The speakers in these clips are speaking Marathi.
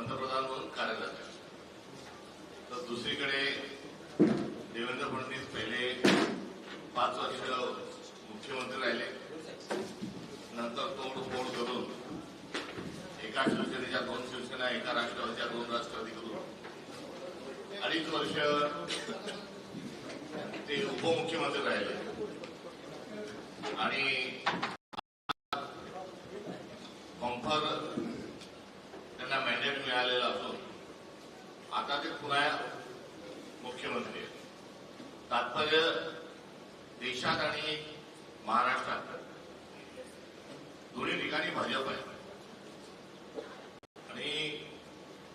पंतप्रधान म्हणून कार्यरत आहे. तर दुसरीकडे देवेंद्र फडणवीस पहिले पाच वर्ष मुख्यमंत्री राहिले. नंतर तोड फोड करून एका शिवसेनेच्या दोन शिवसेना एका राष्ट्रवादीच्या दोन राष्ट्रवादी करून अडीच वर्ष ते उपमुख्यमंत्री राहिले. आणि कॉम्फर त्यांना मॅन्डेट मिळालेलं असून आता ते पुन्हा मुख्यमंत्री आहेत तात्पर्य देशात आणि महाराष्ट्रात दोन्ही ठिकाणी भाजप आहे. आणि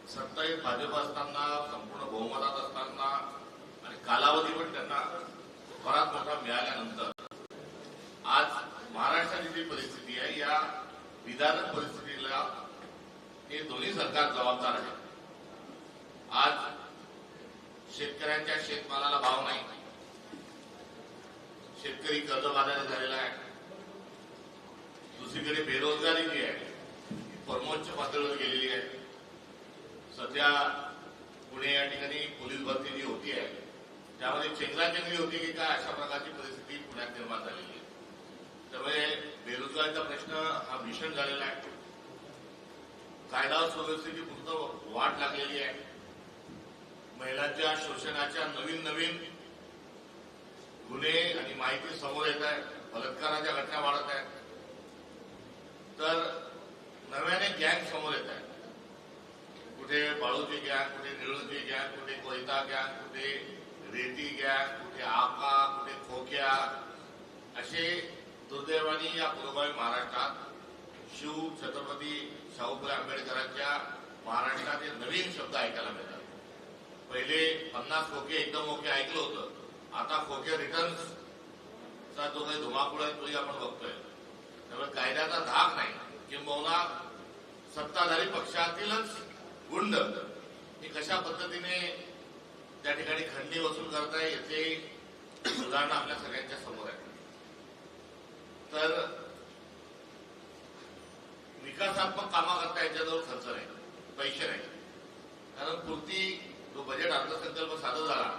सत्ताईत भाजप असताना संपूर्ण बहुमतात असताना आणि कालावधी पण त्यांना बराच मोठा मिळाल्यानंतर आज महाराष्ट्राची जी परिस्थिती आहे या विधानक परिस्थितीला हे दोन्ही सरकार जबाबदार आहे आज शेतकऱ्यांच्या शेतमालाला भाव नाही. शेतकरी कर्जबाजारी झालेला आहे. तिकडे बेरोजगारी जी आहे ती परमोच्च पातळीवर गेलेली आहे. सध्या पुणे या ठिकाणी पोलीस भरती जी होती आहे त्यामध्ये चेंगराचेंगरी होती की काय अशा प्रकारची परिस्थिती पुण्यात निर्माण झालेली आहे. त्यामुळे बेरोजगारीचा प्रश्न हा भीषण झालेला आहे. कायदा सुव्यवस्थेची पूर्ण वाट लागलेली आहे. महिलांच्या शोषणाच्या नवीन नवीन गुन्हे आणि माहिती समोर येत आहे बलात्काराच्या घटना वाढत आहेत. तर नव्याने गँग समोर येत आहे. कुठे बाळूची गँग कुठे निळूची गँग कुठे कोयता गँग कुठे रेती गँग कुठे आका कुठे खोक्या असे दुर्दैवाने या पुरोगामी महाराष्ट्रात शिव छत्रपती शाहूफुले आंबेडकरांच्या महाराष्ट्रात हे नवीन शब्द ऐकायला मिळतात. पहिले पन्नास खोके एकदम ओके ऐकलं होतं. आता खोके रिटर्न्सचा जो काही धुमाकूळ आहे तोही आपण बघतोय त्यामुळे कायद्याचा धाक नाही किंबहुना सत्ताधारी पक्षातीलच गुंड. हे कशा पद्धतीने त्या ठिकाणी खंडी वसूल करताय याचे उदाहरणं आपल्या सगळ्यांच्या समोर आहे. तर विकासात्मक कामाकरता याच्याजवळ खर्च नाही पैसे नाही. कारण पूर्ती जो बजेट अर्थसंकल्प सादर झाला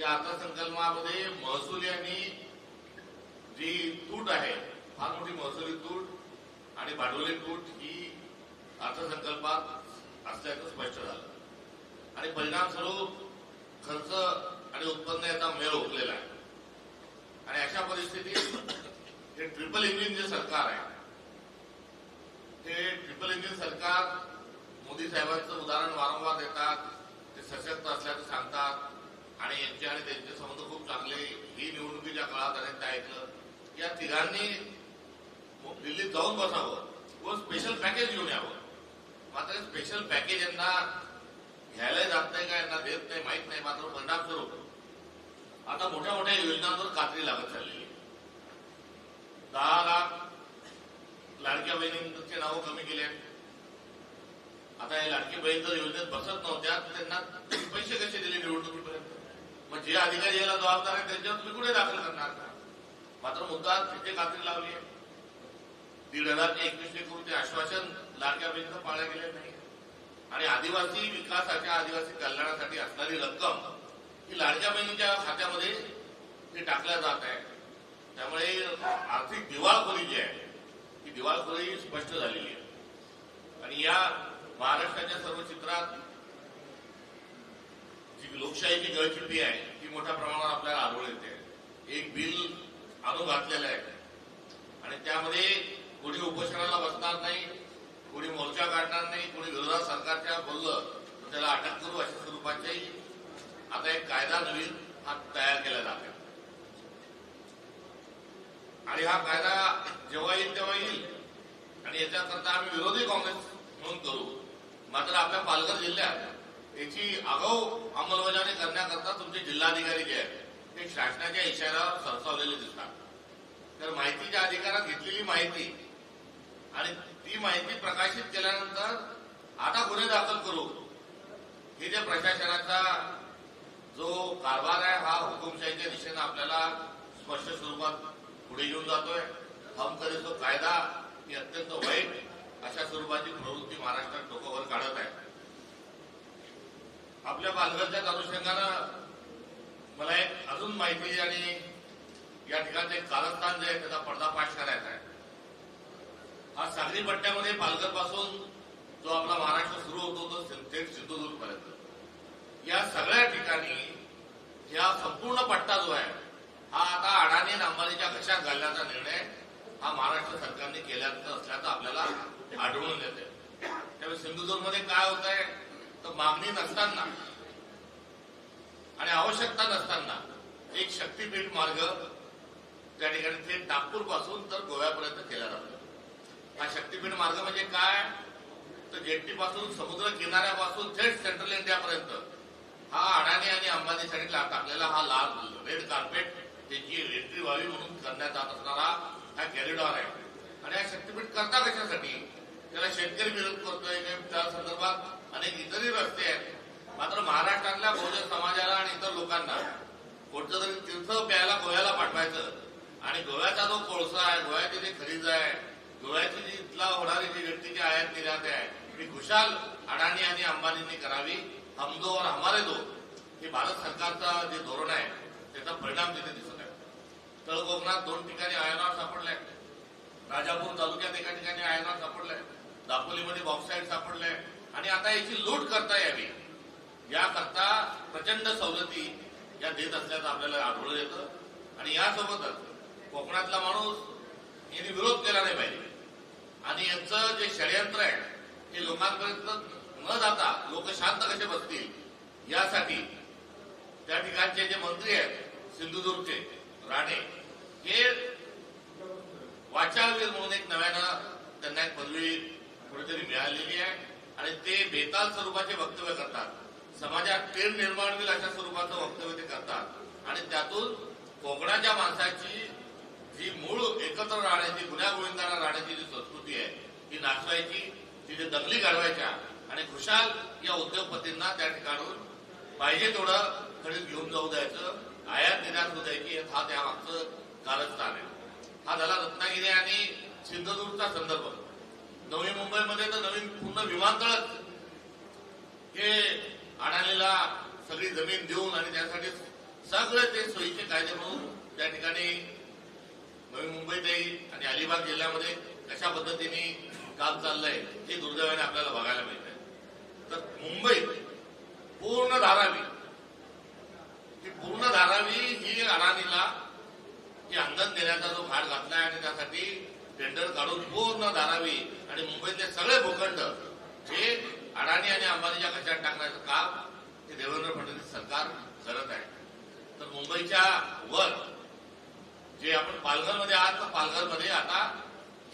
या अर्थसंकल्पामध्ये महसुली आणि जी तूट आहे फार मोठी महसुली तूट आणि भांडवली तूट ही अर्थसंकल्पात असल्याचं स्पष्ट झालं. आणि परिणामस्वरूप खर्च आणि उत्पन्न याचा मेळ ओकलेला आहे. आणि अशा परिस्थितीत हे ट्रिपल इंजिन जे सरकार आहे ते ट्रिपल इंजिन सरकार मोदी साहेबांचं उदाहरण वारंवार देतात ते सशक्त असल्याचं सांगतात आणि यांचे आणि त्यांचे संबंध खूप चांगले ही निवडणुकीच्या काळात अनेकदा ऐकलं या तिघांनी दिल्लीत जाऊन बसावं व स्पेशल पॅकेज घेऊन यावं. मात्र स्पेशल पॅकेज यांना घ्यायला जात नाही का? यांना देत नाही माहीत नाही मात्र परिणामस्वरूप आता मोठ्या मोठ्या योजनांवर कात्री लागत चाललेली आहे. दहा लाख लाडक्या बहिणींचे नावं कमी केले आता हे लाडकी बहीण जर योजनेत बसत नव्हत्या तर त्यांना पैसे कसे दिले निवडणुकीपर्यंत? मग जे अधिकारी याला जबाबदार आहे त्यांच्यावर तुम्ही कुठे दाखल करणार? मात्र मुद्दा तिथे कात्री लावली आहे. दीड हजारचे एकवीसशे करून ते आश्वासन लाडक्यापर्यंत बहिणीचं पाळल्या गेले नाही. आणि आदिवासी विकासाच्या आदिवासी कल्याणासाठी असणारी रक्कम ही लाडक्या बहिणीच्या खात्यामध्ये ते टाकल्या जात आहे. त्यामुळे आर्थिक दिवाळखोरी जी आहे ही दिवाळखोरी स्पष्ट झालेली आहे. आणि या महाराष्ट्राच्या सर्व चित्रात जी लोकशाहीची गळचिंडी आहे ती मोठ्या प्रमाणावर आपल्याला आढळून येते. एक बिल आणून घातलेलं आहे. आणि त्यामध्ये कोणी उपोषणाला बसणार नाही कोणी मोर्चा काढणार नाही कोणी विरोधात सरकारच्या बोललं तर त्याला अटक करू अशा स्वरूपाचाही आता एक कायदा नवीन हा तयार केला जात आणि हा कायदा जेव्हा येईल तेव्हा येईल. आणि याच्याकरता आम्ही विरोधी काँग्रेस म्हणून करू. मात्र आपल्या पालघर जिल्ह्यात याची आगाऊ अंमलबजावणी करण्याकरता तुमचे जिल्हाधिकारी जे आहेत ते शासनाच्या इशाऱ्यावर सरसावलेले दिसतात. तर माहितीच्या अधिकारात घेतलेली माहिती आणि ती माहिती प्रकाशित केल्यानंतर आता गुन्हे दाखल करू. हे जे प्रशासनाचा जो कारभार आहे हा हुकुमशाहीच्या दिशेनं आपल्याला स्पष्ट स्वरूपात पुढे घेऊन जातोय. हम करे तो कायदा ही अत्यंत वाईट अशा स्वरूपाची प्रवृत्ती महाराष्ट्रात डोकावर काढत आहे. आपल्या पालघरच्याच अनुषंगानं मला एक अजून माहिती आणि या ठिकाणचं एक कारस्थान जे आहे त्याचा पर्दाफाश करायचा आहे. हा सागरी पट्ट्यामध्ये पालघरपासून जो आपला महाराष्ट्र सुरू होतो तो थेट सिंधुदुर्ग पर्यंत या सगळ्या ठिकाणी या संपूर्ण पट्टा जो आहे हा आता अडाणी आणि अंबानीच्या घशात घालण्याचा निर्णय हा महाराष्ट्र सरकारने केल्याचं असल्याचं आपल्याला आढळून येते त्यामुळे सिंधुदुर्गमध्ये काय होत आहे तर मागणी नसताना आणि आवश्यकता नसताना एक शक्तीपीठ मार्ग त्या ठिकाणी थेट नागपूरपासून तर गोव्यापर्यंत केला जातो. हा शक्तीपीठ मार्ग म्हणजे काय? तर जेट्टीपासून समुद्र किनाऱ्यापासून थेट सेंट्रल इंडियापर्यंत हा अडाणी आणि अंबानीसाठी ला- टाकलेला हा लाल रेड कार्पेट त्याची एंट्री व्हावी म्हणून करण्यात जात असणारा हा कॅरिडॉर आहे. आणि हा शक्तीपीठ करता कशासाठी? त्याला शेतकरी विरोध करतोय त्या संदर्भात अनेक इतरही रस्ते आहेत. मात्र महाराष्ट्रातल्या बहुजन समाजाला आणि इतर लोकांना कोणतं तरी तीर्थ प्यायला गोव्याला पाठवायचं. आणि गोव्याचा जो कोळसा आहे गोव्याची जी खनिज आहे गोव्याची जी इथला होणारी जी व्यक्तीची आयात निर्यात आहे. ती खुशाल अडाणी आणि अंबानींनी करावी हम दो और हमारे दो. हे भारत सरकारचा जे धोरण आहे त्याचा परिणाम तिथे दिसत आहे. तळ कोकणात दोन ठिकाणी आयनॉर सापडले. राजापूर तालुक्यात एका ठिकाणी आयनॉर सापडलाय दापोलीमध्ये बॉक्साईड सापडलंय आणि आता याची लूट करता यावी. याकरता प्रचंड सवलती या देत असल्याचं आपल्याला आढळून येतं. आणि यासोबतच कोकणातला माणूस यांनी विरोध केला नाही पाहिजे. आणि यांचं जे षडयंत्र आहे ते लोकांपर्यंत न जाता लोक शांत कसे बसतील यासाठी त्या ठिकाणचे जे मंत्री आहेत सिंधुदुर्गचे राणे हे वाचावीर म्हणून एक नव्यानं त्यांना एक पदवी कुठेतरी मिळालेली आहे. आणि ते बेताल स्वरूपाचे वक्तव्य करतात. समाजात तेढ निर्माण होईल अशा स्वरूपाचं वक्तव्य ते करतात. आणि त्यातून कोकणाच्या माणसाची जी मूळ एकत्र राहण्याची गुन्ह्यागोविंदाना राहण्याची जी संस्कृती आहे ती नाचवायची तिथे दंगली घडवायच्या आणि खुशाल या उद्योगपतींना त्या ठिकाणून पाहिजे तेवढं खडीत घेऊन जाऊ द्यायचं आयात निर्यात होऊ द्यायची हा त्यामागचं कारस्थान आहे. हा झाला रत्नागिरी आणि सिंधुदुर्गचा संदर्भ. नवी मुंबईमध्ये तर नवीन पूर्ण विमानतळच हे अडाणीला सगळी जमीन देऊन आणि त्यासाठी सगळे ते सोयीचे कायदे म्हणून त्या ठिकाणी नवी मुंबईतही आणि अलिबाग जिल्ह्यामध्ये कशा पद्धतीने काम चाललंय हे दुर्दैवाने आपल्याला बघायला मिळत आहे तर मुंबईत पूर्ण धारावी. ही पूर्ण धारावी ही अडाणीला की अंगण देण्याचा जो घाट घातलाय आणि त्यासाठी टेंडर काढून पूर्ण धारावी आणि मुंबईतले सगळे भूखंड जे अडाणी आणि अंबानीच्या कशात टाकण्याचं काम हे देवेंद्र फडणवीस सरकार करत आहे. तर मुंबईच्या वर जे आपण पालघरमध्ये आहात तर पालघरमध्ये आता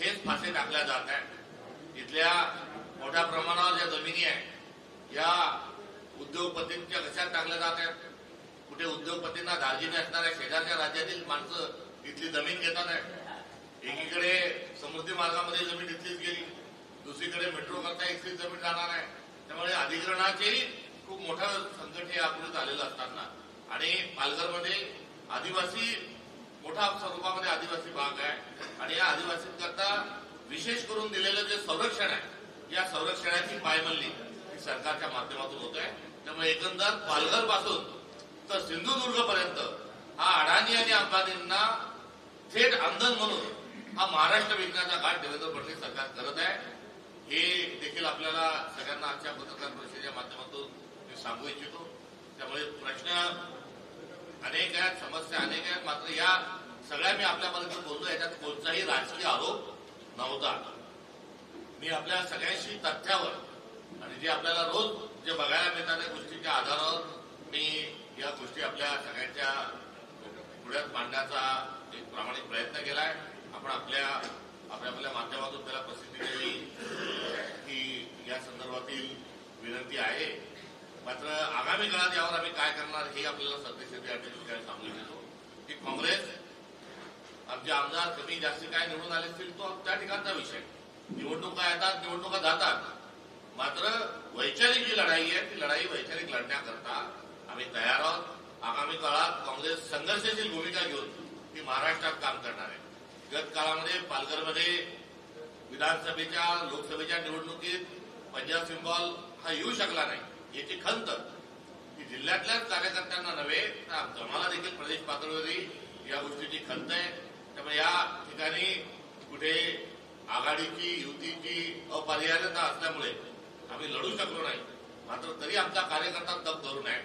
हेच फासे टाकल्या जात आहे इथल्या मोठ्या प्रमाणावर ज्या जमिनी आहेत या उद्योगपतींच्या कशात टाकल्या जात आहेत. कुठे उद्योगपतींना दार्जिने असणाऱ्या शेजारच्या राज्यातील माणसं इथली जमीन घेतात आहे एकीकडे समृद्धी मार्गामध्ये जमीन तिथलीच गेली दुसरीकडे मेट्रो करता इथलीच जमीन जाणार आहे. त्यामुळे अधिग्रहणाचेही खूप मोठं संकट हे यापूर्वीच आलेलं असताना. आणि पालघरमध्ये आदिवासी मोठा स्वरूपामध्ये आदिवासी भाग आहे. आणि या आदिवासींकरता विशेष करून दिलेलं जे संरक्षण आहे या संरक्षणाची पायमल्ली ही सरकारच्या माध्यमातून होत आहे. त्यामुळे एकंदर पालघरपासून तर सिंधुदुर्ग पर्यंत हा अडाणी आणि अंबानींना थेट आमदार म्हणून हा महाराष्ट्र विकण्याचा घाट देवेंद्र फडणवीस सरकार करत आहे. हे देखील आपल्याला सगळ्यांना आजच्या पत्रकार परिषदेच्या माध्यमातून मी सांगू इच्छितो. त्यामुळे प्रश्न अनेक आहेत समस्या अनेक आहेत मात्र या सगळ्या मी आपल्यापर्यंत बोलतो याच्यात कोणताही राजकीय आरोप नव्हता. मी आपल्या सगळ्यांशी तथ्यावर आणि जे आपल्याला रोज जे बघायला मिळतात त्या गोष्टीच्या आधारावर मी या गोष्टी आपल्या सगळ्यांच्या पुढ्यात मांडण्याचा एक प्रामाणिक प्रयत्न केलाय. आपण आपल्या आपल्या आपल्या माध्यमातून त्याला प्रसिद्धी दिली ही या संदर्भातील विनंती आहे. मात्र आगामी काळात यावर आम्ही काय करणार हे आपल्याला सत्यस्थिती या ठिकाणी सांगू इच्छितो की काँग्रेस आमचे आमदार कमी जास्ती काय निवडून आले असतील तो त्या ठिकाणचा विषय. निवडणुका येतात निवडणुका जातात. मात्र वैचारिक जी लढाई आहे ती लढाई वैचारिक लढण्याकरता आम्ही तयार आहोत. आगामी काळात काँग्रेस संघर्षशील भूमिका घेऊन ती महाराष्ट्रात काम करणार आहे. गत काळामध्ये पालघरमध्ये विधानसभेच्या लोकसभेच्या निवडणुकीत पंजाब सिंबॉल हा येऊ शकला नाही. याची खंत. जिल्ह्यातल्याच कार्यकर्त्यांना नव्हे तर आम्हाला देखील प्रदेश पातळीवरही या गोष्टीची खंत आहे. त्यामुळे या ठिकाणी कुठे आघाडीची युतीची अपरिहार्यता असल्यामुळे आम्ही लढू शकलो नाही. मात्र तरी आमचा कार्यकर्ता तप धरून आहे.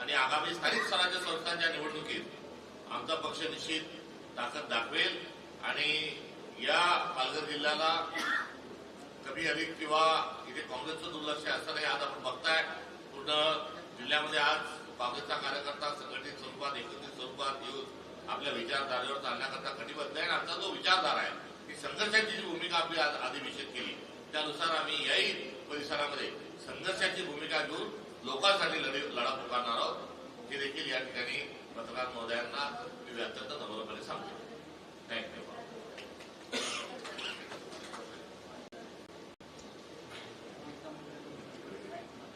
आणि आगामी स्थानिक स्वराज्य संस्थांच्या निवडणुकीत आमचा पक्ष निश्चित ताकद दाखवेल. आणि या पालघर जिल्ह्याला कमी अधिक किंवा इथे काँग्रेसचं दुर्लक्ष असं नाही आज आपण बघताय पूर्ण जिल्ह्यामध्ये आज काँग्रेसचा कार्यकर्ता संघटित स्वरूपात एकत्रित स्वरूपात येऊन आपल्या विचारधारेवर चालण्याकरता कटिबद्ध आहे. आणि आमचा जो विचारधारा आहे की संघर्षाची जी भूमिका आपली आज अधिवेशित केली त्यानुसार आम्ही याही परिसरामध्ये संघर्षाची भूमिका घेऊन लोकांसाठी लढे लढा पुकारणार आहोत. हे देखील या ठिकाणी पत्रकार महोदयांना मी अत्यंत नम्रपणे सांगतो थँक्यू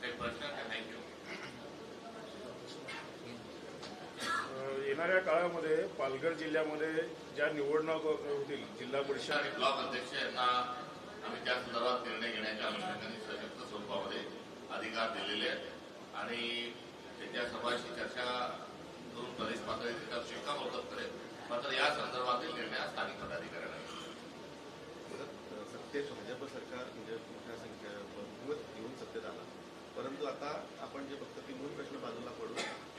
काही प्रश्न थँक्यू अ, येणाऱ्या काळामध्ये पालघर जिल्ह्यामध्ये ज्या निवडणूक होतील जिल्हा परिषद. आणि ब्लॉक अध्यक्ष यांना आम्ही त्या संदर्भात निर्णय घेण्याच्या अनुषंगाने सशक्त स्वरूपामध्ये अधिकार दिलेले आहेत. आणि त्यांच्या सर्वांशी चर्चा करून प्रदेश पातळीवर त्याच्यावर शिक्कामोर्तब करेल. मात्र या संदर्भातील निर्णय हा स्थानिक पदाधिकाऱ्यांना. सत्तेत भाजप सरकार म्हणजे मोठ्या संख्या बहुमत घेऊन सत्तेत आला. परंतु आता आपण जे बघतो की मूळ प्रश्न बाजूला पडून अं,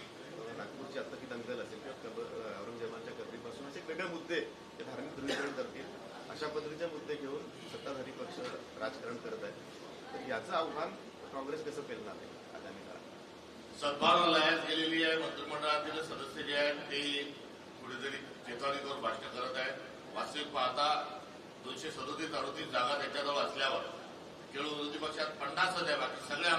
नागपूरची आता की दंगल असेल किंवा कब- अं, औरंगजेबाच्या गर्दीपासून असे वेगळे मुद्दे ते धार्मिक ध्रुवीकरण करतील. अशा पद्धतीचे मुद्दे घेऊन सत्ताधारी पक्ष राजकारण करत आहे तर याचं आव्हान काँग्रेस कसं पेलणार आहे आगामी काळात? सद्भावना लयास गेलेली आहे मंत्रिमंडळातील सदस्य जे आहेत ते कुठेतरी चेतावणीवर भाषण करत आहेत. वास्तविक पाहता दोनशे सदोतीस अडोतीस जागा त्याच्याजवळ असल्यावर केवळ विरोधी पक्षात पन्नास आहे बाकी सगळ्या